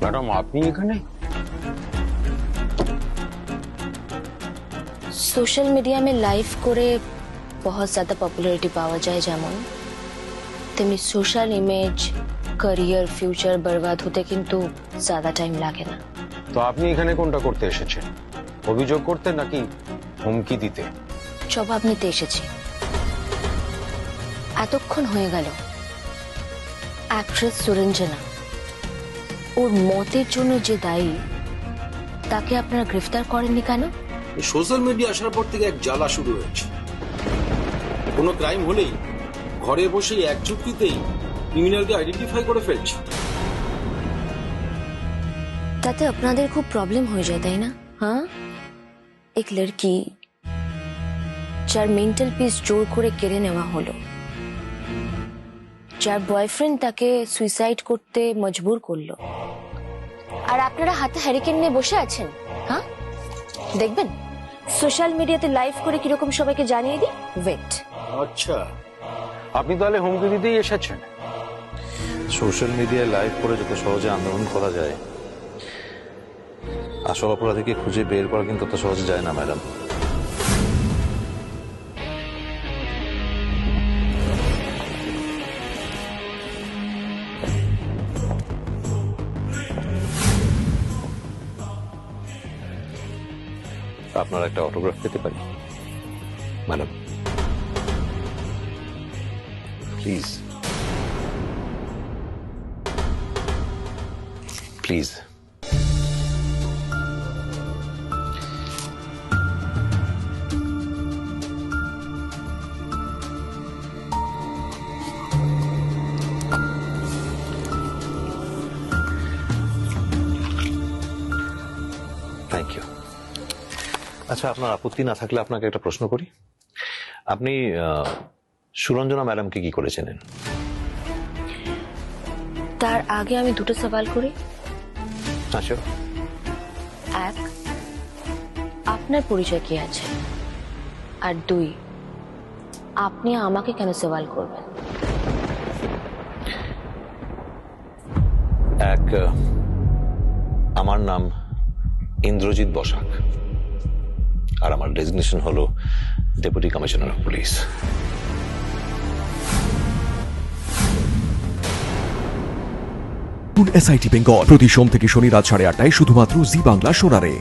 Madam আপনি এখানে social media में लाइव করে बहुत ज़्यादा पॉपुलैरिटी পাওয়া যায় যেমন তেমনি সোশ্যাল ইমেজ ক্যারিয়ার ফিউচার বরবাদ হতে কিন্তু ज़्यादा টাইম লাগে না তো আপনি এখানে কোনটা করতে এসেছেন অভিযোগ করতে নাকি হুমকি দিতে জবাব নিতে এসেছি এতক্ষণ হয়ে গেল অ্যাক্ট্রেস সুরঞ্জনা ওর মতের জন্য যে দায়ী তাকে আপনারা গ্রেফতার করেননি কেন? সোশ্যাল মিডিয়া আসার পর থেকে এক জ্বালা শুরু হয়েছে। কোনো ক্রাইম হলেই ঘরে বসেই এক চুক্তিতেই ক্রিমিনালকে আইডেন্টিফাই করে ফেলছে। তাতে আপনাদের খুব প্রবলেম হয়ে যায় তাই না? হ্যাঁ? এক লড়কি যার মেন্টাল পিস জোর করে কেড়ে নেওয়া হলো। যার বয়ফ্রেন্ড তাকে সুইসাইড করতে মজবুর করল। আর আপনারা হাতে হ্যারিকেন নিয়ে বসে আছেন হ্যাঁ? দেখবেন সোশ্যাল মিডিয়াতে লাইভ করে কীরকম সবাইকে জানিয়ে দিই? ওয়েট আচ্ছা আপনি তাহলে হুমকি দিতেই এসেছেন? সোশ্যাল মিডিয়ায় লাইভ করে যত সহজে আন্দোলন করা যায় আসল অপরাধীকে খুঁজে বের করা কিন্তু তত সহজে যায় না ম্যাডাম আপনার একটা অটোগ্রাফ পেতে পারি madam please please thank you আচ্ছা আপনার আপত্তি না থাকলে আপনাকে একটা প্রশ্ন করি। আপনি সুরঞ্জনা ম্যাডামকে কি করে চেনেন? তার আগে আমি দুটো সওয়াল করি। আচ্ছা এক আপনার পরিচয় কি আছে? আর দুই আপনি আমাকে কেন সওয়াল করবেন? এক আমার নাম ইন্দ্রজিৎ বসাক। আর আমার ডেজিগনেশন হলো deputy commissioner of police SIT Bengal প্রতি সোম থেকে শনি রাত সাড়ে আটটায় শুধুমাত্র জি বাংলা সোনারে।